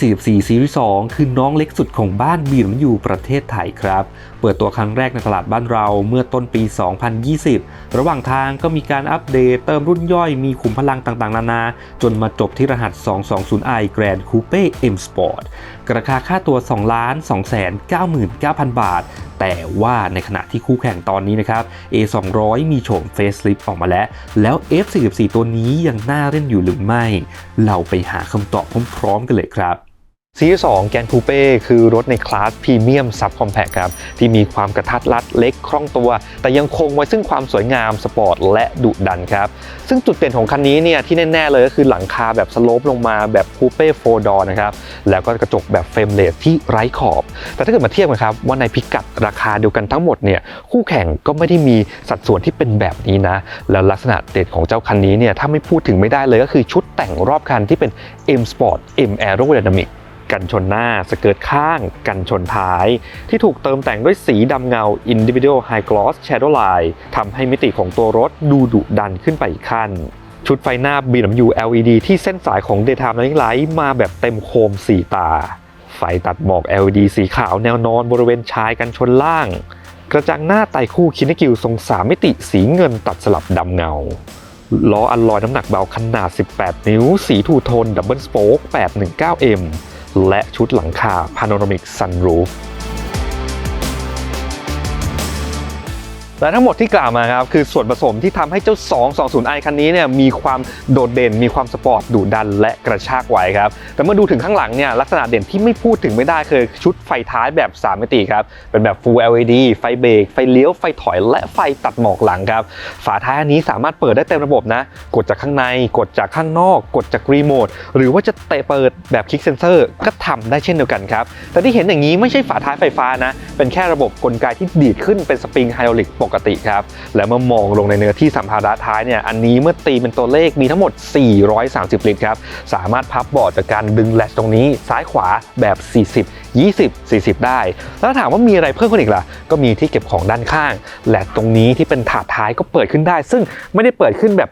F44 Series 2คือน้องเล็กสุดของบ้าน BMW ประเทศไทยครับ เปิดตัวครั้งแรกในตลาดบ้านเราเมื่อต้นปี 2020 ระหว่างทางก็มีการอัปเดตเติมรุ่นย่อยมีขุมพลังต่างๆ นานา จนมาจบที่รหัส 220i Grand Coupe M Sport ราคาค่าตัว2ล้าน2 9 9 0 0 บาท แต่ว่าในขณะที่คู่แข่งตอนนี้นะครับ A200 มีโฉม Facelift ออกมาแล้ว แล้ว F44 ตัวนี้ยังน่าเล่นอยู่หรือไม่ เราไปหาคำตอบพร้อมๆกันเลยครับ ซีรีส์2แกนคูเป้คือรถในคลาสพรีเมียมซับคอมแพคครับที่มีความกระทัดรัดเล็กคล่องตัว แต่ยังคงไว้ซึ่งความสวยงามสปอร์ตและดุดันครับ ซึ่งจุดเด่นของคันนี้เนี่ยที่แน่ ๆ เลยก็คือหลังคาแบบสโลปลงมาแบบคูเป้โฟดอร์นะครับแล้วก็กระจกแบบเฟรมเลสที่ไร้ขอบ แต่ถ้าเกิดมาเทียบกันครับว่าในพิกัดราคาเดียวกันทั้งหมดเนี่ยคู่แข่งก็ไม่ได้มีสัดส่วนที่เป็นแบบนี้นะแล้วลักษณะเด่นของเจ้าคันนี้เนี่ยถ้าไม่พูดถึงไม่ได้เลยก็คือชุดแต่งรอบคันที่เป็น M Sport M Aerodynamic กันชนหน้า สเกิร์ตข้าง กันชนท้าย ที่ถูกเติมแต่งด้วยสีดำเงา Individual High Gloss Shadow Line ทำให้มิติของตัวรถดูดุดันขึ้นไปอีกขั้นชุดไฟหน้า BMW LED ที่เส้นสายของ Daytime Running Light มาแบบเต็มโคม4ตา ไฟตัดหมอก LED สีขาวแนวนอนบริเวณชายกันชนล่าง กระจังหน้าไตคู่คินกิวทรงสามมิติสีเงินตัดสลับดำเงา ล้ออัลลอยน้ำหนักเบาขนาด 18 นิ้ว สีทูโทนดับเบิลสโป๊ก 819M และชุดหลังคา Panoramic Sunroof และทั้งหมดที่กล่าวมาครับคือส่วนผสมที่ทำให้เจ้า 220i คันนี้เนี่ยมีความโดดเด่น มีความสปอร์ตดุดันและกระชากไวครับ แต่เมื่อดูถึงข้างหลังเนี่ยลักษณะเด่นที่ไม่พูดถึงไม่ได้คือชุดไฟท้ายแบบ 3 มิติครับ เป็นแบบ Full LED ไฟเบรกไฟเลี้ยวไฟถอยและไฟตัดหมอกหลังครับ ฝาท้ายอันนี้สามารถเปิดได้เต็มระบบนะ กดจากข้างใน กดจากข้างนอก กดจากรีโมทหรือว่าจะเตะเปิดแบบคลิกเซนเซอร์ก็ทำได้เช่นเดียวกันครับแต่ที่เห็นอย่างนี้ไม่ใช่ฝาท้ายไฟฟ้านะเป็นแค่ระบบกลไกที่ดีดขึ้นเป็นสปริงไฮดรอลิกปกติครับ และเมื่อมองลงในเนื้อที่สัมภาระท้ายเนี่ยอันนี้เมื่อตีเป็นตัวเลขมีทั้งหมด 430 ลิตรครับ สามารถพับเบาะจากการดึงแลชตรงนี้ซ้ายขวาแบบ 40 20 40 ได้ แล้วถามว่ามีอะไรเพิ่มขึ้นอีกล่ะ ก็มีที่เก็บของด้านข้าง และตรงนี้ที่เป็นถาดท้ายก็เปิดขึ้นได้ ซึ่งไม่ได้เปิดขึ้นแบบ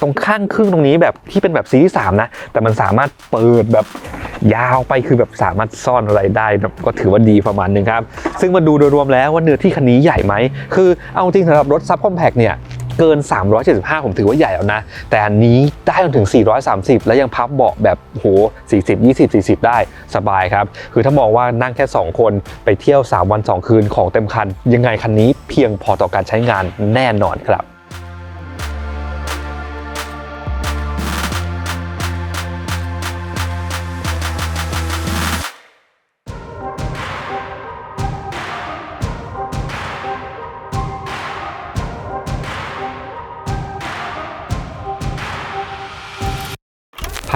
ตรงข้างครึ่งตรงนี้แบบที่เป็นแบบซีรีส์3นะ แต่มันสามารถเปิดแบบยาวไปคือแบบสามารถซ่อนอะไรได้แบบก็ถือว่าดีประมาณหนึงครับ ซึ่งมาดูโดยรวมแล้วว่าเนื้อที่คันนี้ใหญ่ไหม คือเอาจริงสำหรับรถซับคอมแพกเนี่ยเกิน 375 ผมถือว่าใหญ่แล้วนะ แต่อันนี้ได้จนถึง 430 แล้วยังพับเบาะแบบโห 40 20 40 ได้สบายครับ คือถ้ามองว่านั่งแค่ 2 คนไปเที่ยว 3 วัน 2 คืนของเต็มคัน ยังไงคันนี้เพียงพอต่อการใช้งานแน่นอนครับ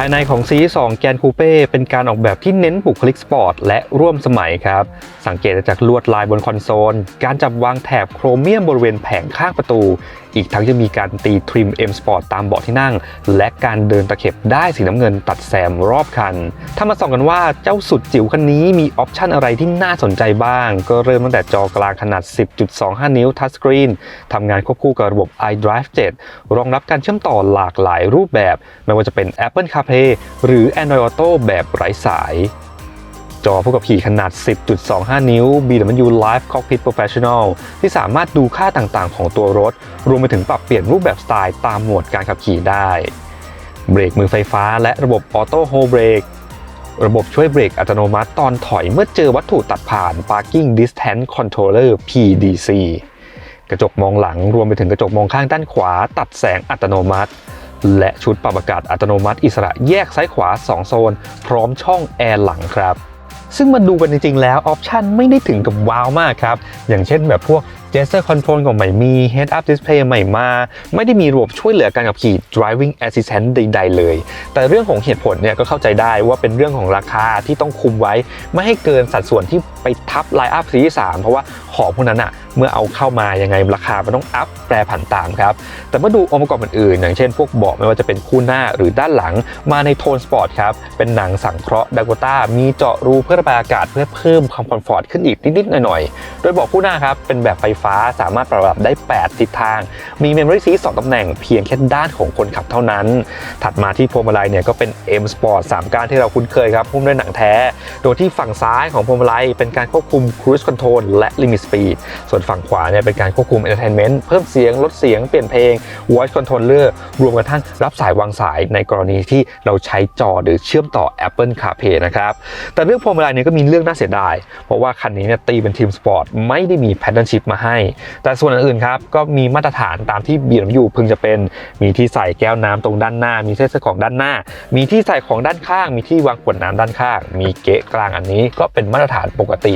ายในของ C2 แกนคูเป้เป็นการออกแบบที่เน้นบุคลิกสปอร์ตและร่วมสมัยครับ สังเกตจากลวดลายบนคอนโซล การจับวางแถบโครเมียมบริเวณแผงข้างประตู อีกทั้งยังมีการตีทริม M Sport ตามเบาะที่นั่ง และการเดินตะเข็บได้สีน้ำเงินตัดแซมรอบคัน ถ้ามาส่องกันว่าเจ้าสุดจิ๋วคันนี้มีออปชันอะไรที่น่าสนใจบ้าง ก็เริ่มตั้งแต่จอกลางขนาด 10.25 นิ้วทัชสกรีนทำงานควบคู่กับระบบ iDrive 7 รองรับการเชื่อมต่อหลากหลายรูปแบบ ไม่ว่าจะเป็น Apple CarPlay หรือ Android Auto แบบไร้สาย จอผู้ขับขี่ขนาด 10.25 นิ้ว BMW Live Cockpit Professional ที่สามารถดูค่าต่างๆ ของตัวรถ รวมไปถึงปรับเปลี่ยนรูปแบบสไตล์ตามโหมดการขับขี่ได้ เบรกมือไฟฟ้าและระบบ Auto Hold Brake ระบบช่วยเบรกอัตโนมัติตอนถอยเมื่อเจอวัตถุตัดผ่าน Parking Distance Controller PDC กระจกมองหลังรวมไปถึงกระจกมองข้างด้านขวา ตัดแสงอัตโนมัติ และชุดปรับอากาศอัตโนมัติ อิสระแยกซ้ายขวา 2 โซน พร้อมช่องแอร์หลังครับ ซึ่งมาดูกันจริงๆแล้วออปชันไม่ได้ถึงกับว้าวมากครับอย่างเช่นแบบพวก gesture control ก็ไม่มี head up display ใหม่มา ไม่ได้มีระบบช่วยเหลือการขับขี่ driving assistant ใด ๆ เลย แต่เรื่องของเหตุผลเนี่ยก็เข้าใจได้ว่าเป็นเรื่องของราคาที่ต้องคุมไว้ ไม่ให้เกินสัดส่วนที่ไปทับไลน์อัพซีรีส์3เพราะว่าของพวกนั้นอะเมื่อเอาเข้ามายังไงราคามันต้องอัพแปรผันตามครับ แต่เมื่อดูองค์ประกอบอื่นๆอย่างเช่นพวกเบาะไม่ว่าจะเป็นคู่หน้าหรือด้านหลังมาในโทนสปอร์ตครับ เป็นหนังสังเคราะห์ดากต้ามีเจาะรูเพื่อระบายอากาศเพื่อเพิ่มความคอมฟอร์ตขึ้นอีกนิดๆหน่อยๆ โดยเบาะคู่หน้าครับเป็นแบบไฟฟ้าสามารถปรับได้ 8 ทิศทาง มีเมมโมรี่ซีท2ตำแหน่งเพียงแค่ด้านของคนขับเท่านั้น ถัดมาที่พวงมาลัยเนี่ยก็เป็น M Sport 3ก้านที่เราคุ้นเคยครับหุ้มด้วยหนังแท้ โดยที่ฝั่งซ้ายของพวงมาลัยเป็นการควบคุม Cruise Control และ Limit Speed ส่วนฝั่งขวาเนี่ยเป็นการควบคุม Entertainment เพิ่มเสียงลดเสียงเปลี่ยนเพลง Voice Controller รวมกระทั่งรับสายวางสายในกรณีที่เราใช้จอหรือเชื่อมต่อ Apple CarPlay นะครับแต่เรื่องพวงมาลัยเนี่ยก็มีเรื่องน่าเสียดาย เพราะว่าคันนี้เนี่ยตีเป็นทีมสปอร์ตไม่ได้มี Pattern Shift มาให้ แต่ส่วนอื่นๆครับก็มีมาตรฐานตามที่ BMW พึงจะเป็น มีที่ใส่แก้วน้ำตรงด้านหน้า มีเส้นสของด้านหน้า มีที่ใส่ของด้านข้าง มีที่วางขวดน้ำด้านข้าง มีเกะกลางอันนี้ก็เป็นมาตรฐานปกติ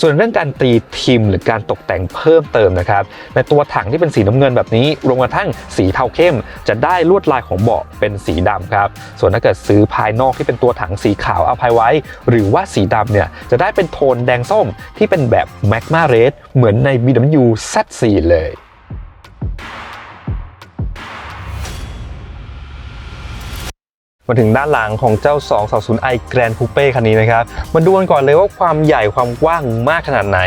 ส่วนเรื่องการตีทิมหรือการตกแต่งเพิ่มเติมนะครับ ในตัวถังที่เป็นสีน้ำเงินแบบนี้รวมกระทั่งสีเทาเข้ม จะได้ลวดลายของเบาะเป็นสีดำครับ ส่วนถ้าเกิดซื้อภายนอกที่เป็นตัวถังสีขาวเอาภายไว้ หรือว่าสีดำเนี่ยจะได้เป็นโทนแดงส้มที่เป็นแบบ Magma Red เหมือนใน BMW Z4 เลย มาถึงด้านหลังของเจ้า 220i Grand Coupe คันนี้นะครับ มาดูกันก่อนเลยว่าความใหญ่ความกว้างมากขนาดไหน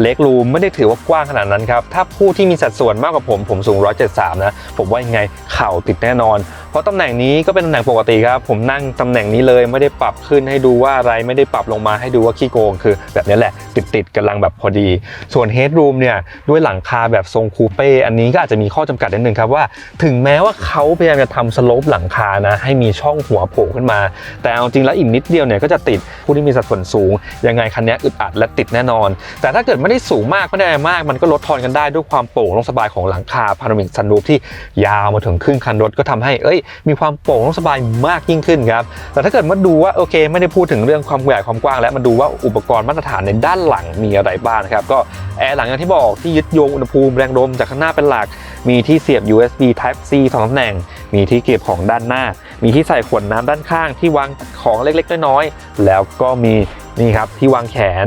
เล็กรูมไม่ได้ถือว่ากว้างขนาดนั้นครับ ถ้าผู้ที่มีสัดส่วนมากกว่าผม ผมสูง 173 นะ ผมว่ายังไงเข่าติดแน่นอน เพราะตำแหน่งนี้ก็เป็นตำแหน่งปกติครับ ผมนั่งตำแหน่งนี้เลยไม่ได้ปรับขึ้นให้ดูว่าอะไรไม่ได้ปรับลงมาให้ดูว่าขี้โกง คือแบบนี้แหละ ติดติดๆกำลังแบบพอดี ส่วนเฮดรูมเนี่ยด้วยหลังคาแบบทรงคูเป้อันนี้ก็อาจจะมีข้อจำกัดนิดนึงครับว่า ถึงแม้ว่าเขาพยายามจะทำสโลปหลังคานะให้มีช่องหัวโผล่ขึ้นมา แต่เอาจริงแล้วอีกนิดเดียวเนี่ยก็จะติดผู้ที่มีสัดส่วนสูงยังไงคันนี้อึดอัดและติดแน่นอน แต่ถ้าเกิดไม่ได้สูงมากไม่ได้มาก มันก็ลดทอนกันได้ด้วยความโปร่งลงสบายของหลังคาพารามิกซันรูฟที่ยาวมาถึงครึ่งคันรถก็ทำให้เอ้ยมีความโปร่งลงสบายมากยิ่งขึ้นครับแต่ถ้าเกิดมาดูว่าโอเค ไม่ได้พูดถึงเรื่องความใหญ่ความกว้าง แล้วมาดูว่าอุปกรณ์มาตรฐานในด้านหลังมีอะไรบ้างครับก็แอร์หลังอย่างที่บอกที่ยึดโยงอุณหภูมิแรงลมจากข้างหน้าเป็นหลัก มีที่เสียบ USB Type C สองตำแหน่ง มีที่เก็บของด้านหน้า มีที่ใส่ขวดน้ำด้านข้างที่วางของเล็กๆน้อยๆแล้วก็มีนี่ครับที่วางแขน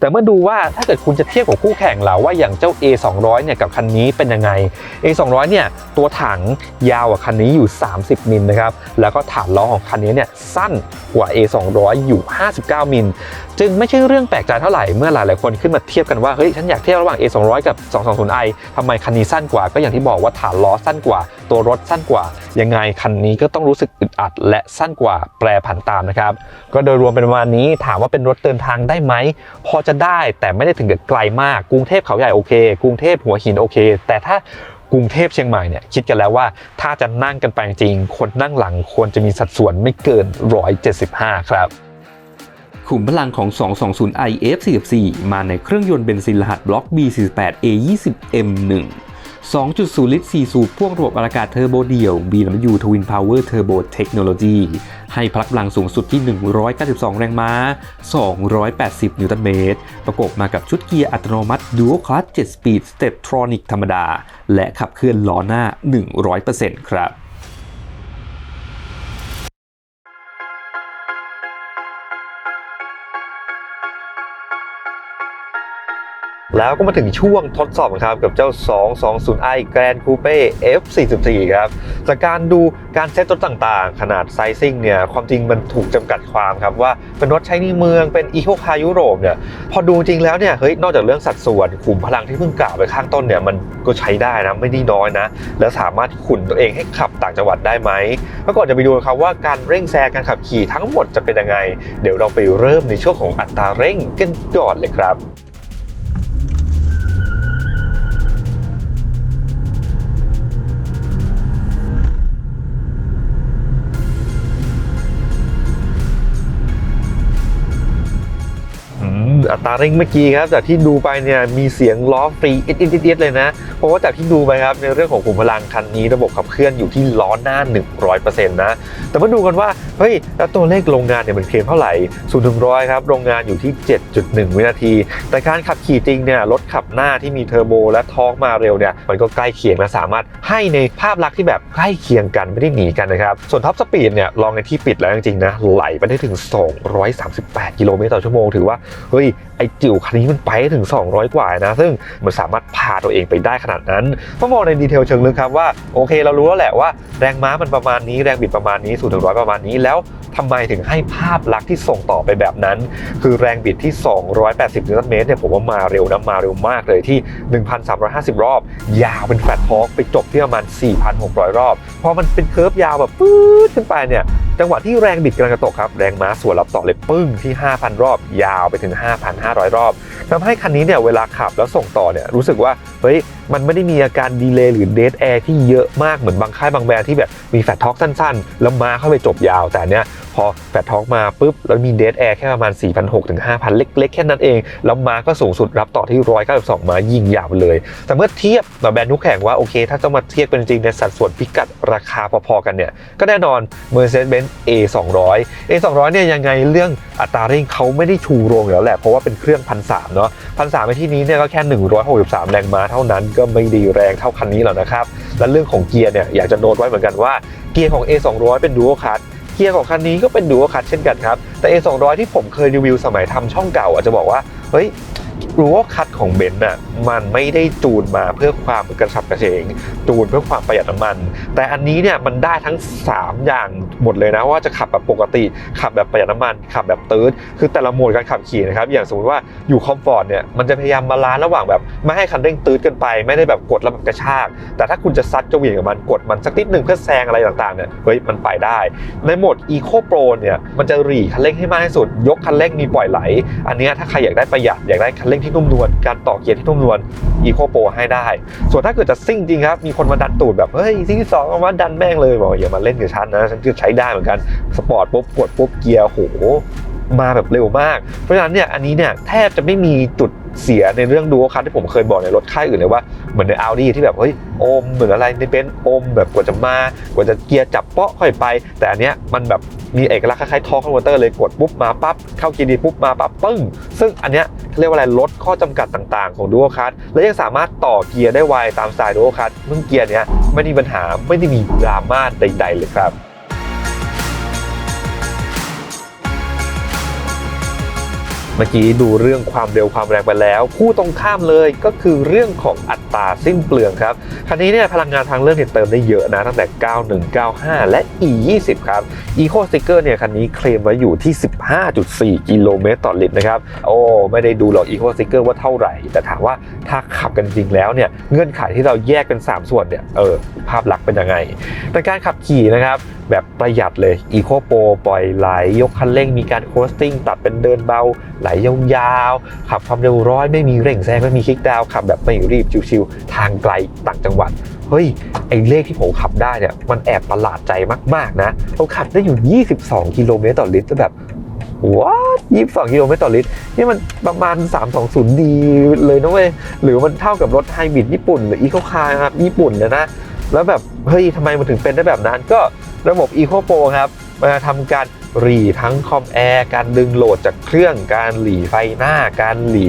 แต่เมื่อดูว่าถ้าเกิดคุณจะเทียบกับคู่แข่งเราว่าอย่างเจ้า A 2 0 0เนี่ยกับคันนี้เป็นยังไง A 2 0 0เนี่ยตัวถังยาวกว่าคันนี้อยู่ 30มิลนะครับแล้วก็ฐานล้อของคันนี้เนี่ยสั้นกว่า A 2 0 0อยู่ 59มิลจึงไม่ใช่เรื่องแปลกใจเท่าไหร่เมื่อหลายๆคนขึ้นมาเทียบกันว่าเฮ้ยฉันอยากเทียบระหว่าง A 2 0 0กับ 220i ทำไมคันนี้สั้นกว่าก็อย่างที่บอกว่าฐานล้อสั้นกว่า ตัวรถสั้นกว่า ยังไงคันนี้ก็ต้องรู้สึกอึดอัด และสั้นกว่าแปรผันตามนะครับก็โดยรวมเป็นประมาณนี้ถามว่าเป็นรถเดินทางได้ไหมพอจะได้แต่ไม่ได้ถึงกับไกลมาก กรุงเทพเขาใหญ่โอเค กรุงเทพหัวหินโอเค แต่ถ้ากรุงเทพเชียงใหม่เนี่ยคิดกันแล้วว่าถ้าจะนั่งกันไปจริง คนนั่งหลังควรจะมีสัดส่วนไม่เกิน 175 ครับขุมพลังของ 220i F44 มาในเครื่องยนต์เบนซินรหัสบล็อก B48 A20M1 2.0 ลิตร 4 สูบพ่วงระบบอากาศเทอร์โบเดี่ยว BMW Twin Power Turbo Technology ให้พลังกำลังสูงสุดที่ 192 แรงม้า 280 นิวตันเมตร ประกบมากับชุดเกียร์อัตโนมัติ Dual Clutch 7 Speed Steptronic ธรรมดา และขับเคลื่อนล้อหน้า 100%ครับ แล้วก็มาถึงช่วงทดสอบครับกับเจ้า 220i Grand Coupe F44 ครับจากการดูการเซตรถต่างๆ ขนาดไซซิ่งเนี่ยความจริงมันถูกจำกัดความครับว่าเป็นรถใช้ในเมืองเป็นอีโคคาร์ยุโรปเนี่ยพอดูจริงแล้วเนี่ยเฮ้ยนอกจากเรื่องสัดส่วนขุมพลังที่เพิ่งกล่าวไปข้างต้นเนี่ยมันก็ใช้ได้นะไม่ได้น้อยนะ แล้วสามารถขุนตัวเองให้ขับต่างจังหวัดได้ไหมแล้วก่อนจะไปดูครับว่าการเร่งแซงการขับขี่ทั้งหมดจะเป็นยังไง เดี๋ยวเราไปเริ่มในช่วงของอัตราเร่งกันก่อนเลยครับ ออัตราเร่งเมื่อกี้ครับ จากที่ดูไปเนี่ยมีเสียงล้อฟรีอิดอิดอิดอิดเลยนะ เพราะว่าจากที่ดูไปครับในเรื่องของขุมพลังคันนี้ระบบขับเคลื่อนอยู่ที่ล้อหน้า 100%นะ แต่มาดูกันว่า เฮ้ย แล้วตัวเลขโรงงานเนี่ยมันเคลมเท่าไหร่0ูนย์ถึงร้อยครับโรงงานอยู่ที่ 7.1 วินาที แต่การขับขี่จริงเนี่ยรถขับหน้าที่มีเทอร์โบและทอร์กมาเร็วเนี่ยมันก็ใกล้เคียงและสามารถให้ในภาพลักษณ์ที่แบบใกล้เคียงกันไม่ได้หนีกันนะครับส่วนท็อปสปีดเนี่ยลองในที่ปิดแล้วจริงๆนะไหลไปได้ถึง 238 กิโลเมตรต่อชั่วโมงถือว่าเฮ้ยไอจิ๋วคันนี้มันไปถึง 200 กว่านะ ซึ่งมันสามารถพาตัวเองไปได้ขนาดนั้นมามองในดีเทลเชิงลึกครับว่าโอเคเรารู้แล้วแหละว่าแรงม้ามันประมาณนี้แรงบิดประมาณนี้0ถึง100ประมาณนี้แล้วทำไมถึงให้ภาพลักษณ์ที่ส่งต่อไปแบบนั้น คือแรงบิดที่ 280นิวตันเมตรเนี่ยผมว่ามาเร็วนะมาเร็วมากเลยที่ 1,350 รอบ ยาวเป็นแฟลตทอร์กไปจบที่ประมาณ 4,600 รอบพอมันเป็นเคิร์ฟยาวแบบปื๊ดขึ้นไปเนี่ย จังหวะที่แรงบิดกำลังจะตกครับแรงม้าสวนรับต่อเลยปึ้งที่ 5,000 รอบ ยาวไปถึง 5,500 รอบทำให้คันนี้เนี่ยเวลาขับแล้วส่งต่อเนี่ยรู้สึกว่า เฮ้ยมันไม่ได้มีอาการดีเลย์หรือเดทแอร์ที่เยอะมากเหมือนบางค่ายบางแบรนด์ที่แบบมีแฟตทอกสั้นๆ แล้วมาเข้าไปจบยาว แต่เนี้ยพอแฟตทอกมาปุ๊บแล้วมีเดทแอร์แค่ประมาณ 4,600ถึง5,000 เล็กๆ แค่นั้นเอง แล้วมาก็สูงสุดรับต่อที่ 192ม้ายิงยาวเลย แต่เมื่อเทียบกับแบรนด์นุกแข่งว่าโอเค ถ้าจะมาเทียบเป็นจริงในสัดส่วนพิกัดราคาพอๆกันเนี่ยก็แน่นอน Mercedes-Benz A 200 A 200 เนี่ยยังไงเรื่องอัตราเร่งเขาไม่ได้ชูโรงอยู่แล้วแหละเพราะว่าเป็นเครื่องพันสามเนาะพันสามในที่นี้เนี่ยก็แค่ 163 แรงม้าเท่านั้นก็ไม่ดีแรงเท่าคันนี้หรอกนะครับ และเรื่องของเกียร์เนี่ยอยากจะโน้ตไว้เหมือนกันว่าเกียร์ของ A 200 เป็นดู a l คั t เกียร์ของคันนี้ก็เป็นดู a l คั t เช่นกันครับแต่ A 200 ที่ผมเคยรีวิวสมัยทำช่องเก่าอาจจะบอกว่าเฮ้ย ดู a l คั t ของเบนซ์น่ะมันไม่ได้จูนมาเพื่อความกระฉับกระเฉง จูนเพื่อความประหยัดน้ำมัน แต่อันนี้เนี่ยมันได้ทั้ง 3 อย่างหมดเลยนะว่าจะขับแบบปกติ ขับแบบประหยัดน้ำมัน ขับแบบตืดคือแต่ละโหมดการขับขี่นะครับอย่างสมมติว่าอยู่คอมฟอร์ตเนี่ยมันจะพยายามบาลานซ์ระหว่างแบบไม่ให้คันเร่งตืดเกินไป ไม่ได้แบบกดแล้วแบบกระชาก แต่ถ้าคุณจะซัดจะเหวี่ยงกับมันกดมันสักนิดหนึ่งเพื่อแซงอะไรต่างๆเนี่ยเฮ้ยมันไปได้ ในโหมด Eco Pro เนี่ยมันจะหรี่คันเร่งให้มากที่สุด ยกคันเร่งมีปล่อยไหล อันนี้ถ้าใครอยากได้ประหยัดอยากได้คันเร่งที่นุ่มนวลการต่อเกียร์ที่นุ่มนวล Eco Pro ให้ได้ ส่วนถ้าเกิดจะซิ่งจริงครับ มีคนมาดันตูดแบบ เฮ้ยซิ่งที่สองเอามาดันแม่งเลยบอกอย่ามาเล่นกับฉันนะ ฉันจะใช้ได้เหมือนกัน สปอร์ตปุ๊บกดปุ๊บเกียร์โห มาแบบเร็วมาก เพราะฉะนั้นเนี่ยอันนี้เนี่ยแทบจะไม่มีจุดเสียในเรื่องดูคันที่ผมเคยบอกในรถค่ายอื่นเลยว่าเหมือนใน Audi ที่แบบเฮ้ยอมเหมือนอะไรในเบนซ์อมแบบกว่าจะมากว่าจะเกียร์จับเปาะค่อยไป แต่อันเนี้ยมันแบบมีเอกลักษณ์คล้ายๆทอร์คอนเวอร์เตอร์เลยกดปุ๊บมาปั๊บเข้าเกียร์ดีปุ๊บมาปั๊บปึ้ง ซึ่งอันเนี้ยเรียกว่าอะไรลดข้อจำกัดต่างๆของดูคัสและยังสามารถต่อเกียร์ได้ไวตามสไตล์ดูคัสซึ่งเกียร์เนี้ยไม่มีปัญหาไม่ได้มีดราม่าใดๆเลยครับ มื่อกี้ดูเรื่องความเร็วความแรงไปแล้ว คู่ตรงข้ามเลยก็คือเรื่องของอัตราสิ้นเปลืองครับคันนี้เนี่ยพลังงานทางเลือกเนี่ยเติมได้เยอะนะตั้งแต่ 91 95 และ e 20 ครับ Eco Sticker เนี่ยคันนี้เคลมไว้อยู่ที่ 15.4 กิโลเมตรต่อลิตรนะครับโอ้ไม่ได้ดูหรอก Eco Sticker ว่าเท่าไหร่ แต่ถามว่าถ้าขับกันจริงแล้วเนี่ยเงื่อนไขที่เราแยกเป็น 3 ส่วนเนี่ยเออภาพลักษณ์เป็นยังไงแต่การขับขี่นะครับ แบบประหยัดเลย Eco Pro ปล่อยไหลยกคันเร่งมีการโคสติ้งตัดเป็นเดินเบา ไหลยาวๆขับความเร็วร้อยไม่มีเร่งแซงไม่มีคลิกดาวขับแบบไม่รีบชิวๆทางไกลต่างจังหวัดเฮ้ย ไอ้เลขที่ผมขับได้เนี่ย มันแอบประหลาดใจมาก ๆ นะผมขับได้อยู่ 22 กิโลเมตรต่อลิตรแล้วแบบว้า22กิโลเมตรต่อลิตร นี่มันประมาณ 320 ดีเลยนะเว้ย หรือมันเท่ากับรถไฮบริดญี่ปุ่น หรืออีโคคาร์ครับญี่ปุ่นเลยนะ แล้วแบบ เฮ้ยทำไมมันถึงเป็นได้แบบนั้นก็ ระบบ Eco Pro ครับมาทำการหลีทั้งคอมแอร์การดึงโหลดจากเครื่องการหลีไฟหน้า การหลี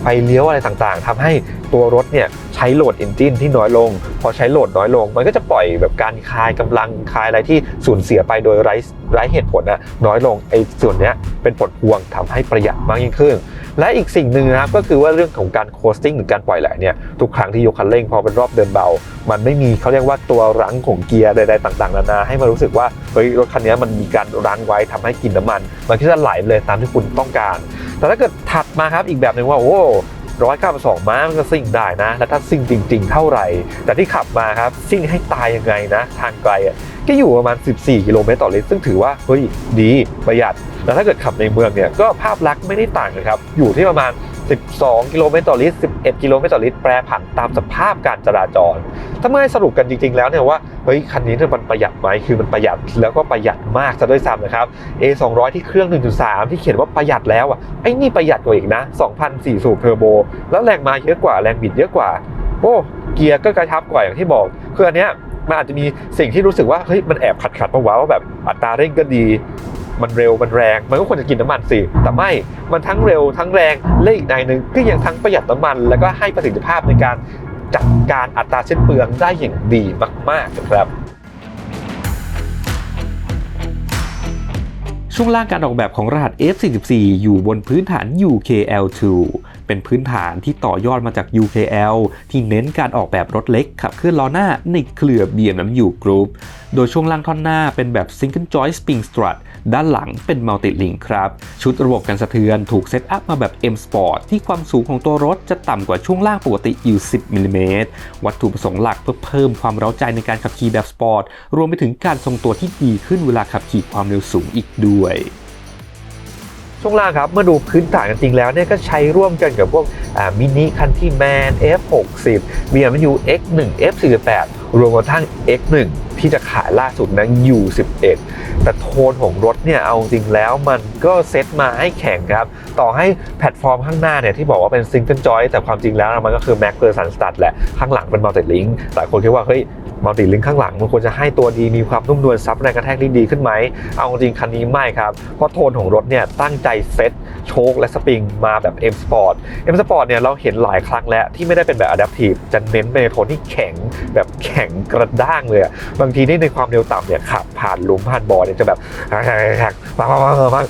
ไฟเลี้ยวอะไรต่างๆทำให้ตัวรถเนี่ยใช้โหลดเอนจินที่น้อยลง พอใช้โหลดน้อยลง มันก็จะปล่อยแบบการคายกำลังคายอะไรที่สูญเสียไปโดยไร้ไร้เหตุผลนะน้อยลงไอ้ส่วนเนี้ยเป็นผลพวงทำให้ประหยัดมากยิ่งขึ้น และอีกสิ่งหนึ่งนะครับก็คือว่าเรื่องของการโคสติ้งหรือการปล่อยไหลเนี่ยทุกครั้งที่ยกคันเร่งพอเป็นรอบเดินเบา มันไม่มีเขาเรียกว่าตัวรั้งของเกียร์ใดๆต่างๆนานาให้มารู้สึกว่าเฮ้ยรถคันนี้มันมีการรั้งไว้ทำให้กินน้ำมัน มันก็จะไหลเลยตามที่คุณต้องการ แต่ถ้าเกิดถัดมาครับอีกแบบหนึ่งว่าโอ้ ร้อยเก้าสองม้ามันก็ซิ่งได้นะ แล้วถ้าซิ่งจริง ๆ เท่าไหร่ แต่ที่ขับมาครับซิ่งให้ตายยังไงนะ ทางไกลอะก็อยู่ประมาณ 14 กิโลเมตรต่อลิตรซึ่งถือว่า เฮ้ย ดีประหยัด แล้วถ้าเกิดขับในเมืองเนี่ยก็ภาพลักษณ์ไม่ได้ต่างนะครับ อยู่ที่ประมาณ 12 กิโลเมตรต่อลิตร 11 กิโลเมตรต่อลิตร แปรผันตามสภาพการจราจร ถ้าไม่สรุปกันจริง ๆ แล้วเนี่ยว่า เฮ้ย คันนี้มันประหยัดไหม คือมันประหยัดแล้วก็ประหยัดมากซะด้วยซ้ำนะครับ A 200ที่เครื่อง 1.3 ที่เขียนว่าประหยัดแล้วอะ ไอ้นี่ประหยัดกว่าอีกนะ 2,004สูบเทอร์โบ แล้วแรงมาเยอะกว่า แรงบิดเยอะกว่า โอ้ เกียร์ก็กระชับกว่าอย่างที่บอก คืออันเนี้ยมันอาจจะมีสิ่งที่รู้สึกว่า เฮ้ย มันแอบขัดขัดปะวะว่าแบบอัตราเร่งก็ดี มันเร็วมันแรง มันก็ควรจะกินน้ำมันสิ แต่ไม่ มันทั้งเร็วทั้งแรงและอีกในหนึ่งก็ยังทั้งประหยัดน้ำมัน แล้วก็ให้ประสิทธิภาพในการจัดการอัตราเช่นเปลืองได้อย่างดีมากๆนะครับช่วงล่างการออกแบบของรหัส F44 อยู่บนพื้นฐาน UKL2 เป็นพื้นฐานที่ต่อยอดมาจาก UKL ที่เน้นการออกแบบรถเล็กขับเคลื่อนล้อหน้าในเครือ BMW Group โดยช่วงล่างท่อนหน้าเป็นแบบ Single Joint Spring Strut ด้านหลังเป็น Multi Link ครับ ชุดระบบการสะเทือนถูกเซตอัพมาแบบ M Sport ที่ความสูงของตัวรถจะต่ำกว่าช่วงล่างปกติอยู่ 10มิลลิเมตรวัตถุประสงค์หลักเพื่อเพิ่มความเร้าใจในการขับขี่แบบสปอร์ตรวมไปถึงการทรงตัวที่ดีขึ้นเวลาขับขี่ความเร็วสูงอีกด้วย ช่วงล่างครับ เมื่อดูพื้นฐานกันจริงแล้วเนี่ยก็ใช้ร่วมกันกับพวกมินิคันที่แมน F60 BMW X1 F48 รวมกระทั่ง X1 ที่จะขายล่าสุดนั้น U11 แต่โทนของรถเนี่ย เอาจริงแล้วมันก็เซตมาให้แข่งครับ ต่อให้แพลตฟอร์มข้างหน้าเนี่ย ที่บอกว่าเป็น Single Joint แต่ความจริงแล้วมันก็คือ Mac p e r s o n Stud แหละ ข้างหลังเป็น Multi Link หลายคนคิดว่า เฮ้ย มัลติลิงข้างหลังมันควรจะให้ตัวดีมีความนุ่มนวลซับแรงกระแทกที่ดีขึ้นไหม เอาจริงคันนี้ไม่ครับ เพราะโทนของรถเนี่ยตั้งใจเซ็ตโชคและสปริงมาแบบ M Sport M Sport เนี่ยเราเห็นหลายครั้งแล้วที่ไม่ได้เป็นแบบ Adaptive จะเน้นไปในโทนที่แข็งแบบแข็งกระด้างเลย บางทีนี่ในความเร็วต่ำเนี่ยขับผ่านหลุมผ่านบ่อเนี่ยจะแบบมามามามา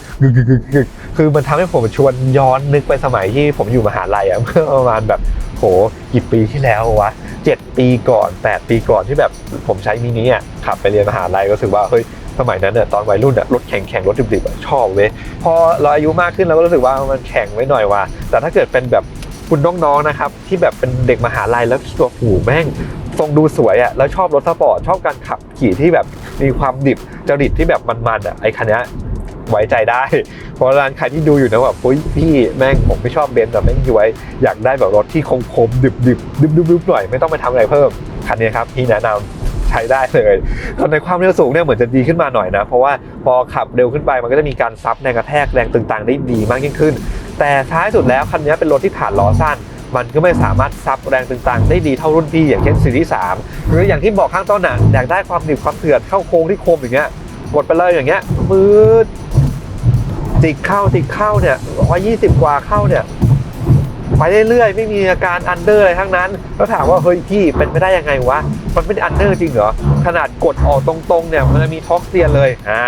คือมันทำให้ผมชวนย้อนนึกไปสมัยที่ผมอยู่มหาลัยอะเมื่อประมาณแบบโหกี่ปีที่แล้ววะ7ปีก่อน 8 ปีก่อนที่แบบผมใช้มินิอะขับไปเรียนมหาลัยก็รู้สึกว่าเฮ้ยสมัยนั้นเนี่ยตอนวัยรุ่นอะรถแข่งแข่งรถดิบๆชอบเว้ยพอเราอายุมากขึ้นเราก็รู้สึกว่ามันแข่งไว้หน่อยว่ะแต่ถ้าเกิดเป็นแบบคุณน้องๆนะครับที่แบบเป็นเด็กมหาลัยแล้วตัวหูแม่งทรงดูสวยอะแล้วชอบรถสปอร์ตชอบการขับขี่ที่แบบมีความดิบจริตที่แบบมันๆอะไอคันนี้ ไว้ใจได้ เพราะฉะนั้นใครที่ดูอยู่นะแบบพี่แม่งผมไม่ชอบเบนซ์แต่แม่งย้วยอยากได้แบบรถที่คมคมดิบดิบดิบดิบหน่อยไม่ต้องไปทำอะไรเพิ่มคันนี้ครับพี่แนะนำใช้ได้เลยส่วนในความเร็วสูงเนี่ยเหมือนจะดีขึ้นมาหน่อยนะ เพราะว่าพอขับเร็วขึ้นไปมันก็จะมีการซับแรงกระแทกแรงต่างๆ ได้ดีมากยิ่งขึ้น แต่ท้ายสุดแล้วคันนี้เป็นรถที่ฐานล้อสั้นมันก็ไม่สามารถซับแรงต่างๆ ได้ดีเท่ารุ่นพี่อย่างเช่นซีรีส์3หรืออย่างที่บอกข้างต้นน่ะอยากได้ความดิบความเถื่อนเข้าโค้งที่คมอย่างเงี้ยกดไปเลยอย่างเงี้ยมืด ติดเข้าติดเข้าเนี่ยร้อยี่สิบกว่าเข้าเนี่ย ไปเรื่อยๆ ไม่มีอาการอันเดอร์อะไรทั้งนั้น แล้วถามว่าเฮ้ยพี่เป็นไม่ได้ยังไงวะ มันไม่ได้อันเดอร์จริงเหรอ ขนาดกดออกตรงๆเนี่ยมันจะมีท็อกเซียนเลย อ่า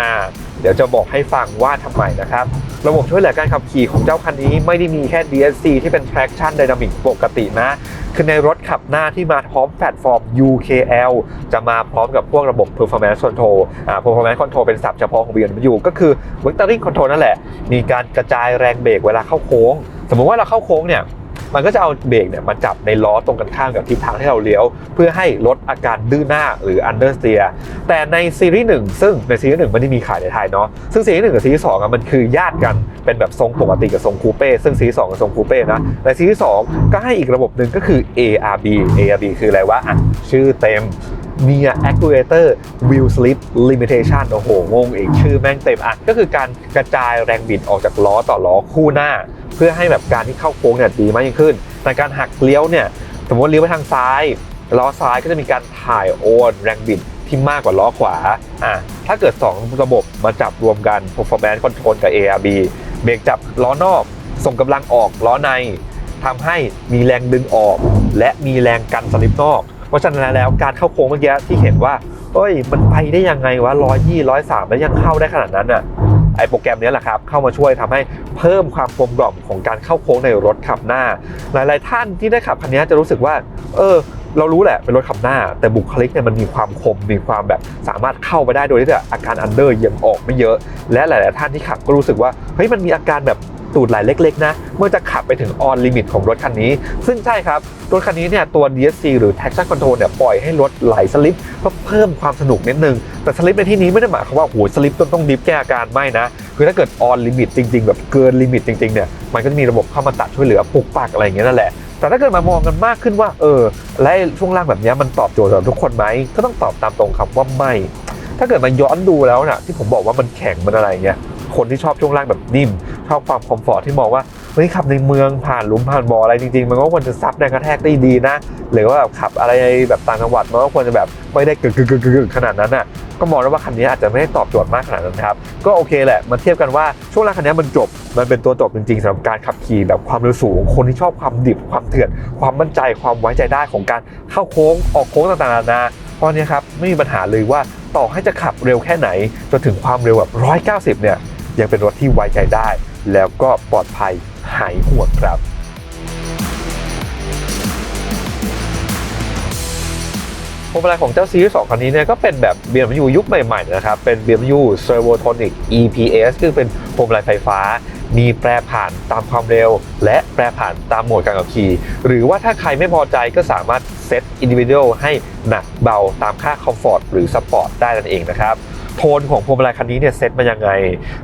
เดี๋ยวจะบอกให้ฟังว่าทำไมนะครับ ระบบช่วยเหลือการขับขี่ของเจ้าคันนี้ไม่ได้มีแค่ DSC ที่เป็น traction dynamic ปกตินะ คือในรถขับหน้าที่มาพร้อมแพลตฟอร์ม UKL จะมาพร้อมกับพวกระบบ performance control อ่า performance control เป็นศัพท์เฉพาะของ BMW ก็คือ vectoring control นั่นแหละ มีการกระจายแรงเบรกเวลาเข้าโค้ง สมมุติว่าเราเข้าโค้งเนี่ย มันก็จะเอาเบรกเนี่ยมาจับในล้อตรงกันข้ามกับทิศทางที่เราเลี้ยว เพื่อให้ลดอาการดื้อหน้าหรืออันเดอร์สเตียแต่ในซีรีส์หนึ่งซึ่งในซีรีส์หนึ่งมันไม่มีขายในไทยเนาะซึ่งซีรีส์หนึ่งกับซีรีส์สองอะมันคือญาติกันเป็นแบบทรงปกติกับทรงคูเป้ซึ่งซีรีส์สองกับทรงคูเป้นะในซีรีส์สองก็ให้อีกระบบหนึ่งก็คือ ARB ARB คืออะไรวะะชื่อเต็ม Near Actuator Wheel Slip Limitation โอ้โห งงอีกชื่อแม่งเต็มอะ ก็คือการกระจายแรงบิดออกจากล้อต่อล้อคู่หน้า เพื่อให้แบบการที่เข้าโค้งเนี่ยดีมากยิ่งขึ้น แต่การหักเลี้ยวเนี่ย สมมติเลี้ยวไปทางซ้าย ล้อซ้ายก็จะมีการถ่ายโอนแรงบิดที่มากกว่าล้อขวา อะ ถ้าเกิด 2 ระบบมาจับรวมกัน Performance Control กับ ARB เบรกจับล้อนอก ส่งกำลังออกล้อในทำให้มีแรงดึงออก และมีแรงกันสลิปนอก เพราะฉะนั้นแล้วการเข้าโค้งเมื่อกี้ที่เห็นว่าเอ้ย มันไปได้ยังไงวะร้อยยี่ร้อยสามแล้วยังเข้าได้ขนาดนั้นอะไอโปรแกรมนี้แหละครับเข้ามาช่วยทำให้เพิ่มความกลมกล่อมของการเข้าโค้งในรถขับหน้า หลาย ๆ ท่านที่ได้ขับคันนี้จะรู้สึกว่า เออ เรารู้แหละเป็นรถขับหน้า แต่บุคลิกเนี่ยมันมีความคมมีความแบบสามารถเข้าไปได้โดยที่อาการอันเดอร์ยังออกไม่เยอะ และหลาย ๆ ท่านที่ขับก็รู้สึกว่าเฮ้ยมันมีอาการแบบ ตูดไหลเล็กๆนะ เมื่อจะขับไปถึงออนลิมิตของรถคันนี้ ซึ่งใช่ครับ รถคันนี้เนี่ยตัว DSC หรือ traction control เนี่ยปล่อยให้รถไหลสลิปเพื่อเพิ่มความสนุกนิดนึง แต่สลิปในที่นี้ไม่ได้หมายความว่าโหสลิปต้องต้องดิฟแก้อาการไม่นะ คือถ้าเกิดออนลิมิตจริงๆ แบบเกินลิมิตจริงๆเนี่ยมันก็จะมีระบบเข้ามาตัดช่วยเหลือปุกปักอะไรอย่างเงี้ยนั่นแหละแต่ถ้าเกิดมามองกันมากขึ้นว่าเออและช่วงล่างแบบนี้มันตอบโจทย์สำหรับทุกคนไหมก็ต้องตอบตามตรงครับว่าไม่ ถ้าเกิดมาย้อนดูแล้วน่ะที่ผมบอกว่ามันแข็งมันอะไรเงี้ยคนที่ชอบช่วงล่างแบบนิ่ม ชอบความคอมฟอร์ตที่มองว่าเฮ้ยขับในเมืองผ่านหลุมผ่านบ่ออะไรจริงๆ มันก็ควรจะซับแรงกระแทกได้ดีนะ หรือว่าแบบขับอะไรแบบต่างจังหวัดมันก็ควรจะแบบไม่ได้กึกกึกกึกกึกขนาดนั้นอะก็มองได้ว่าคันนี้อาจจะไม่ได้ตอบโจทย์มากขนาดนั้นครับ ก็โอเคแหละมาเทียบกันว่าช่วงล่างคันนี้มันจบ มันเป็นตัวจบจริงๆสำหรับการขับขี่แบบความเร็วสูง คนที่ชอบความดิบความเถื่อนความมั่นใจความไว้ใจได้ของการเข้าโค้งออกโค้งต่างๆนานาเพราะนี้ครับไม่มีปัญหาเลยว่าต่อให้จะขับเร็วแค่ไหนจนถึงความเร็วแบบ190 เนี่ยยังเป็นรถที่ไว้ใจได้ แล้วก็ปลอดภัยหายห่วงครับพวงมาลัยของเจ้าซีรีส์2คันนี้เนี่ยก็เป็นแบบ BMW ยุคใหม่ๆนะครับ เป็น BMW Servotonic EPS คือเป็นพวงมาลัยไฟฟ้า มีแปรผ่านตามความเร็ว และแปรผ่านตามโหมดการขับขี่ หรือว่าถ้าใครไม่พอใจก็สามารถเซตอินดิวิ u a l ให้หนักเบาตามค่าคอมฟอร์ตหรือสปอร์ตได้นั่นเองนะครับ โทนของพวงมาลัยคันนี้เนี่ยเซตมายังไง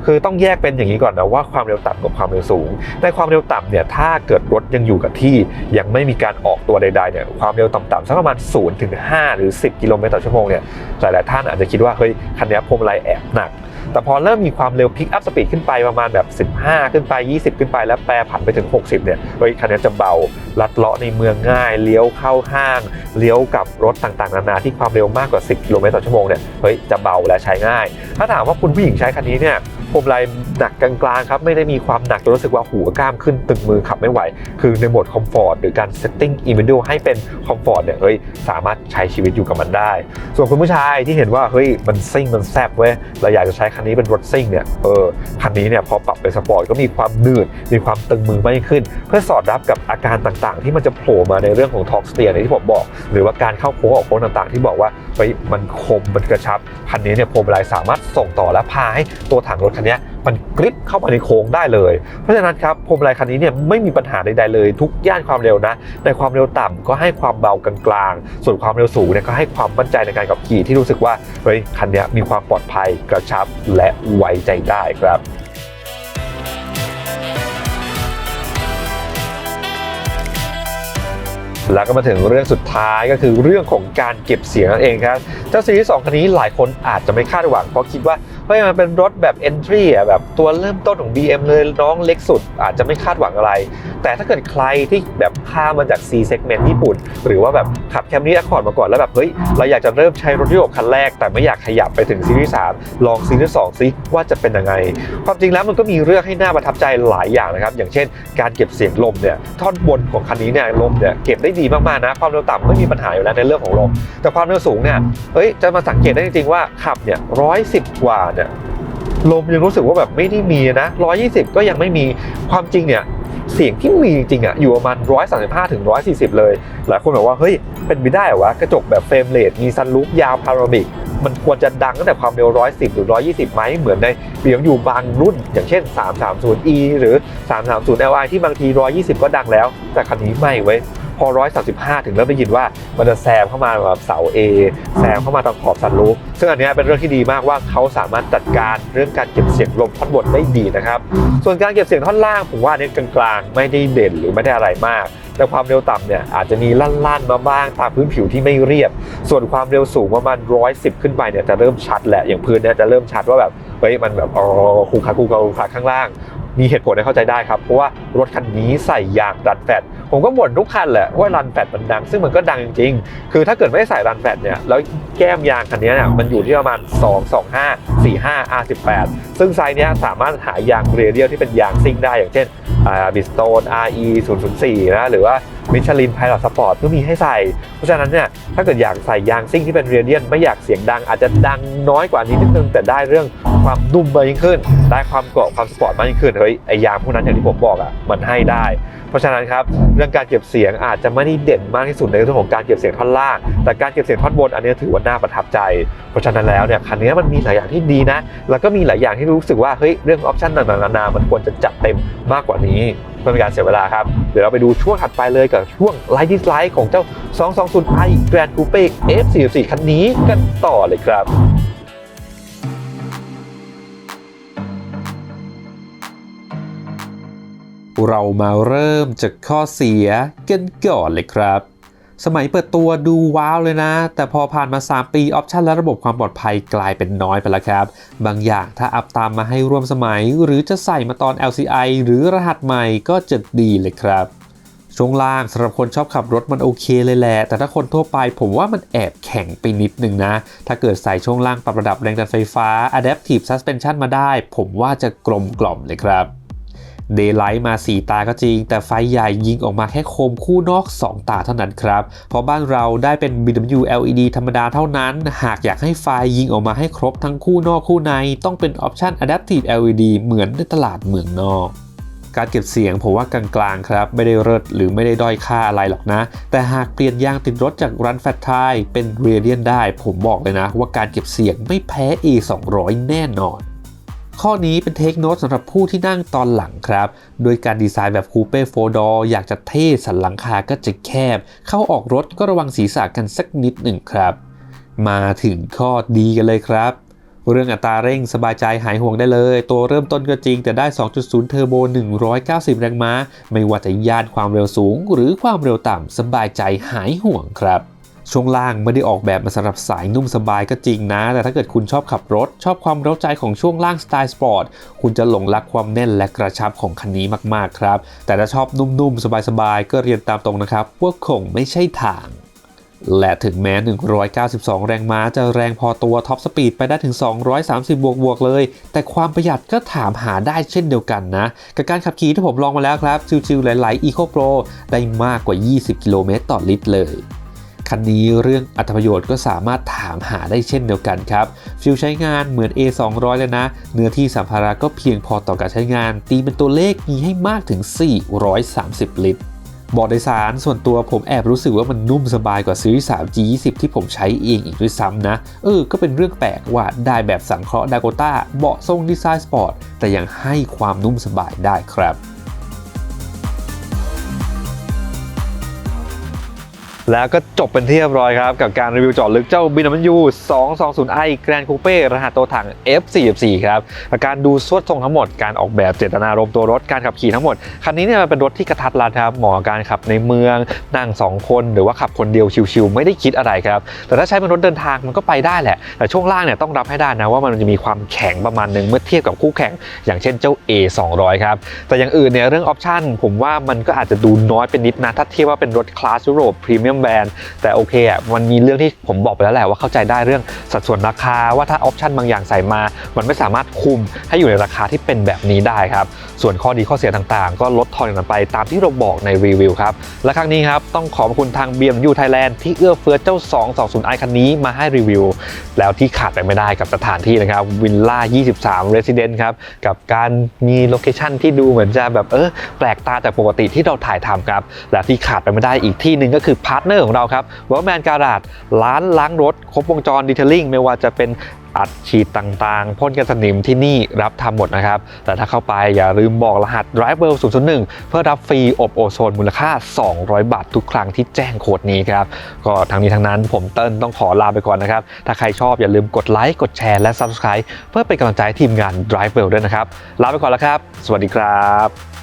คือต้องแยกเป็นอย่างนี้ก่อนนะว่าความเร็วต่ำกับความเร็วสูง ในความเร็วต่ำเนี่ยถ้าเกิดรถยังอยู่กับที่ยังไม่มีการออกตัวใดๆเนี่ยความเร็วต่ำๆสักประมาณ0ถึง5หรือ 10 กิโลเมตรต่อชั่วโมงเนี่ยหลายๆท่านอาจจะคิดว่าเฮ้ยคันนี้พวงมาลัยแอบหนัก แต่พอเริ่มมีความเร็วพิกอัพสปีดขึ้นไปประมาณแบบ 15 ขึ้นไป 20 ขึ้นไปแล้วแปรผันไปถึง 60 เนี่ยรถคันนี้จะเบา ลัดเลาะในเมืองง่าย เลี้ยวเข้าห้าง เลี้ยวกับรถต่างๆ นานาที่ความเร็วมากกว่า 10 กิโลเมตรต่อชั่วโมงเนี่ย เฮ้ย จะเบาและใช้ง่าย ถ้าถามว่าคุณผู้หญิงใช้คันนี้เนี่ย มาลัยหนักกลางๆครับไม่ได้มีความหนักจนรู้สึกว่าหัวกล้ามขึ้นตึงมือขับไม่ไหว คือในโหมดคอมฟอร์ตหรือการเซตติ้งอินวิดีให้เป็นคอมฟอร์ตเนี่ยเฮ้ยสามารถใช้ชีวิตอยู่กับมันได้ ส่วนคุณผู้ชายที่เห็นว่าเฮ้ยมันซิ่งมันแซบเว้ยเราอยากจะใช้คันนี้เป็นรถซิ่งเนี่ยเออคันนี้เนี่ยพอปรับเป็นสปอร์ตก็มีความหนืดมีความตึงมือมากขึ้น เพื่อสอดรับกับอาการต่างๆ ที่มันจะโผล่มาในเรื่องของทอร์กสเตียในที่ผมบอก หรือว่าการเข้าโค้งออกโค้งต่างๆ ที่บอกว่าเฮ้ยมันคมมันกระชับคันนี้เนี่ยพวงมาลัยสามารถส่งต่อและพาให้ตัวถังรถคันนี้มันกริปเข้ามาในโค้งได้เลย เพราะฉะนั้นครับพวงมาลัยคันนี้เนี่ยไม่มีปัญหาใดๆเลย ทุกย่านความเร็วนะ ในความเร็วต่ำก็ให้ความเบากลางๆ ส่วนความเร็วสูงเนี่ยก็ให้ความมั่นใจในการขับขี่ที่รู้สึกว่าเฮ้ยคันนี้มีความปลอดภัยกระชับและไว้ใจได้ครับแล้วก็มาถึงเรื่องสุดท้ายก็คือเรื่องของการเก็บเสียงนั่นเองครับ เจ้าซีรีส์2คันนี้หลายคนอาจจะไม่คาดหวังเพราะคิดว่า เฮ้ยมันเป็นรถแบบ entry อะแบบตัวเริ่มต้นของ BM เลยน้องเล็กสุดอาจจะไม่คาดหวังอะไร แต่ถ้าเกิดใครที่แบบข้ามมาจาก C segment ญี่ปุ่น หรือว่าแบบขับแคมรี่ Accord มาก่อนแล้วแบบเฮ้ยเราอยากจะเริ่มใช้รถยุโรปคันแรก แต่ไม่อยากขยับไปถึงซีรีส์3ลองซีรีส์2ซิว่าจะเป็นยังไง ความจริงแล้วมันก็มีเรื่องให้น่าประทับใจหลายอย่างนะครับ อย่างเช่น การเก็บเสียงลมเนี่ยท่อนบนของคันนี้เนี่ยลมเนี่ยเก็บได้ดีมากๆนะความเร็วต่ำไม่มีปัญหาอยู่แล้วในเรื่องของลมแต่ความเร็วสูงเนี่ยเอ้ยจะมาสังเกตได้จริงๆว่าขับเนี่ยร้อยสิบกว่าเนี่ยลมยังรู้สึกว่าแบบไม่ได้มีนะร้อยี่สิบก็ยังไม่มีความจริงเนี่ยเสียงที่มีจริงอะอยู่ประมาณร้อยสามสิบห้าถึงร้อยสี่สิบเลย หลายคนบอกว่าเฮ้ยเป็นไปได้เหรอวะกระจกแบบเฟรมเรทมีซันรูฟยาวพารามิกมันควรจะดังตั้งแต่ความเร็ว 110 หรือ 120 ไหมเหมือนในเบียงอยู่บางรุ่น อย่างเช่น 330e หรือ 330 li ที่บางที 120 ก็ดังแล้ว แต่คันนี้ไม่เว้ย พอ 135 ถึงเริ่มได้ยินว่ามันจะแซมเข้ามาแบบเสา A แซมเข้ามาตรงขอบซันรูฟซึ่งอันเนี้ยเป็นเรื่องที่ดีมากว่าเขาสามารถจัดการเรื่องการเก็บเสียงลมท่อนบนได้ดีนะครับ ส่วนการเก็บเสียงท่อนล่างผมว่าอันนี้กลางๆ ไม่ได้เด่นหรือไม่ได้อะไรมากแต่ความเร็วต่ำเนี่ยอาจจะมีลั่นๆมาบ้างตามพื้นผิวที่ไม่เรียบ ส่วนความเร็วสูงประมาณ 110 ขึ้นไปเนี่ยจะเริ่มชัดแหละอย่างพื้นเนี่ยจะเริ่มชัดว่าแบบเฮ้ยมันแบบอ๋อคูคาคูคาคูคาข้างล่าง มีเหตุผลให้เข้าใจได้ครับ เพราะว่ารถคันนี้ใส่ยางรันแฟตผมก็บ่นทุกคันแหละว่ารันแฟตมันดัง ซึ่งมันก็ดังจริงๆ คือถ้าเกิดไม่ได้ใส่รันแฟตเนี่ยแล้วแก้มยางคันนี้เนี่ยมันอยู่ที่ประมาณ 2 2 5 4 5 R18 ซึ่งไซส์เนี้ยสามารถหายางเรเดียลที่เป็นยางซิ่งได้อย่างเช่น บิสโตน RE 004นะหรือว่ามิชลินไพลอตสปอร์ตก็มีให้ใส่ เพราะฉะนั้นเนี่ยถ้าเกิดอยากใส่ยางซิ่งที่เป็นเรเดียนไม่อยากเสียงดังอาจจะดังน้อยกว่านี้นิดนึงแต่ได้เรื่องความนุ่มมากยิ่งขึ้น ได้ความเกาะความสปอร์ตมากยิ่งขึ้นเฮ้ยไอยางพวกนั้นอย่างที่ผมบอกอะมันให้ได้ เพราะฉะนั้นครับเรื่องการเก็บเสียงอาจจะไม่ได้เด่นมากที่สุดในเรื่องของการเก็บเสียงท่อนล่าง แต่การเก็บเสียงท่อนบนอันนี้ถือว่าน่าประทับใจ เพราะฉะนั้นแล้วเนี่ยคันนี้มันมีหลายอย่างที่ดีนะ แล้วก็มีหลายอย่างที่รู้สึกว่าเฮ้ยเรื่องออปชั่นต่างๆนานามันควรจะจัดเต็มมากกว่านี้เพื่อเป็นการเสียเวลาครับ เดี๋ยวเราไปดูช่วงถัดไปเลยกับช่วงไลท์ดิสไลท์ของเจ้า 220i Grand Coupe F44 คันนี้กันต่อเลยครับเรามาเริ่มจากข้อเสียกันก่อนเลยครับ สมัยเปิดตัวดูว้าวเลยนะ แต่พอผ่านมา 3 ปี ออปชันและระบบความปลอดภัยกลายเป็นน้อยไปแล้วครับ บางอย่างถ้าอัพตามมาให้ร่วมสมัย หรือจะใส่มาตอน LCI หรือรหัสใหม่ก็จะดีเลยครับช่วงล่างสำหรับคนชอบขับรถมันโอเคเลยแหละ แต่ถ้าคนทั่วไปผมว่ามันแอบแข็งไปนิดนึงนะ ถ้าเกิดใส่ช่วงล่างปรับระดับแรงดันไฟฟ้า Adaptive Suspension มาได้ ผมว่าจะกลมกล่อมเลยครับ เดย์ไลท์มา 4 ตาก็จริง แต่ไฟใหญ่ยิงออกมาแค่โคมคู่นอก 2 ตาเท่านั้นครับ เพราะบ้านเราได้เป็น BW LED ธรรมดาเท่านั้น หากอยากให้ไฟยิงออกมาให้ครบทั้งคู่นอกคู่ใน ต้องเป็นออปชัน Adaptive LED เหมือนในตลาดเมืองนอกการเก็บเสียงผมว่ากลางๆครับ ไม่ได้เลิศหรือไม่ได้ด้อยค่าอะไรหรอกนะ แต่หากเปลี่ยนยางติดรถจากรันแฟตไทเป็นเรเดียนได้ ผมบอกเลยนะ ว่าการเก็บเสียงไม่แพ้ A 200 แน่นอน ข้อนี้เป็นเทคโน e สำหรับผู้ที่นั่งตอนหลังครับ โดยการดีไซน์แบบคูเป้โฟดออยากจะเท่สันหลังคาก็จะแคบ เข้าออกรถก็ระวังศีรษะกันสักนิดหนึ่งครับ มาถึงข้อดีกันเลยครับ เรื่องอัตราเร่งสบายใจหายห่วงได้เลย ตัวเริ่มต้นก็จริงแต่ได้ 2.0 เทอร์โบ 190 แรงม้า ไม่ว่าจะย่านความเร็วสูงหรือความเร็วต่ำสบายใจหายห่วงครับ ช่วงล่างไม่ได้ออกแบบมาสำหรับสายนุ่มสบายก็จริงนะ แต่ถ้าเกิดคุณชอบขับรถ ชอบความเร้าใจของช่วงล่างสไตล์สปอร์ต คุณจะหลงรักความแน่นและกระชับของคันนี้มากๆครับ แต่ถ้าชอบนุ่มๆ สบายๆ ก็เรียนตามตรงนะครับว่าคงไม่ใช่ทางและถึงแม้ 192 แรงม้าจะแรงพอตัวท็อปสปีดไปได้ถึง 230 บวกบวกเลย แต่ความประหยัดก็ถามหาได้เช่นเดียวกันนะ กับการขับขี่ที่ผมลองมาแล้วครับ ชิวๆหลายๆ Eco Pro ได้มากกว่า 20 กิโลเมตรต่อลิตรเลย คันนี้เรื่องอัตประโยชน์ก็สามารถถามหาได้เช่นเดียวกันครับ ฟิลใช้งานเหมือน A 200 เลยนะ เนื้อที่สัมภาระก็เพียงพอต่อการใช้งาน ตีเป็นตัวเลขมีให้มากถึง 430 ลิตรเบาะโดยสารส่วนตัวผมแอบรู้สึกว่ามันนุ่มสบายกว่าซีรีส์3 G20 ที่ผมใช้เองอีกด้วยซ้ำนะ เออ ก็เป็นเรื่องแปลกว่าได้แบบสังเคราะห์ดากต้าเบาะทรงดีไซน์สปอร์ตแต่ยังให้ความนุ่มสบายได้ครับ แล้วก็จบเป็นที่เรียบร้อยครับ กับการรีวิวจาะลึกเจ้า BMW 220i Grand Coupe รหัสตัวถัง F44 ครับกับการดูสวดทรงทั้งหมดการออกแบบเจตนารมณ์ตัวรถการขับขี่ทั้งหมด คันนี้เนี่ยมันเป็นรถที่กระทัดรัดครับเหมาะกับการขับในเมือง นั่ง 2 คนหรือว่าขับคนเดียวชิวๆไม่ได้คิดอะไรครับ แต่ถ้าใช้เป็นรถเดินทางมันก็ไปได้แหละ แต่ช่วงล่างเนี่ยต้องรับให้ได้นะว่ามันจะมีความแข็งประมาณหนึ่งเมื่อเทียบกับคู่แข่ง อย่างเช่นเจ้า A 200ครับแต่อย่างอื่นเนี่ยเรื่องออปชั่น ผมว่ามันก็อาจจะดูน้อยไปนิดนะถ้าเทียบว่าเป็นรถคลาสยุโรปพรีเมียมแบรนด์ แต่โอเคอะมันมีเรื่องที่ผมบอกไปแล้วแหละว่าเข้าใจได้เรื่องสัดส่วนราคาว่าถ้าออปชันบางอย่างใส่มา มันไม่สามารถคุมให้อยู่ในราคาที่เป็นแบบนี้ได้ครับส่วนข้อดีข้อเสียต่างๆ ก็ลดทอนกันไปตามที่เราบอกในรีวิวครับและครั้งนี้ครับต้องขอบคุณทาง BMW Thailand ที่เอื้อเฟื้อเจ้า 220i คันนี้มาให้รีวิว แล้วที่ขาดไปไม่ได้กับสถานที่นะครับวิลล่า 23 Resident ครับกับการมีโลเคชั่นที่ดูเหมือนจะแบบเออแปลกตาจากปกติที่เราถ่ายทำครับและที่ขาดไปไม่ได้อีกที่หนึ่งก็คือพาร์ทเนอร์ของเราครับวอลแมนการาดร้านล้างรถ ครบวงจรดีเทลลิ่งไม่ว่าจะเป็นอัดฉีดต่างๆ พ่นกันสนิมที่นี่รับทำหมดนะครับ แต่ถ้าเข้าไปอย่าลืมบอกรหัส d r i v e r 001 เพื่อรับฟรีอบโอโซนมูลค่า 200 บาททุกครั้งที่แจ้งโคดนี้ครับ ก็ทั้งนี้ทั้งนั้นผมเติ้ลต้องขอลาไปก่อนนะครับ ถ้าใครชอบอย่าลืมกดไลค์กดแชร์และ Subscribe เพื่อเป็นกำลังใจทีมงาน d r i v e r ด้วยนะครับ ลาไปก่อนแล้วครับ สวัสดีครับ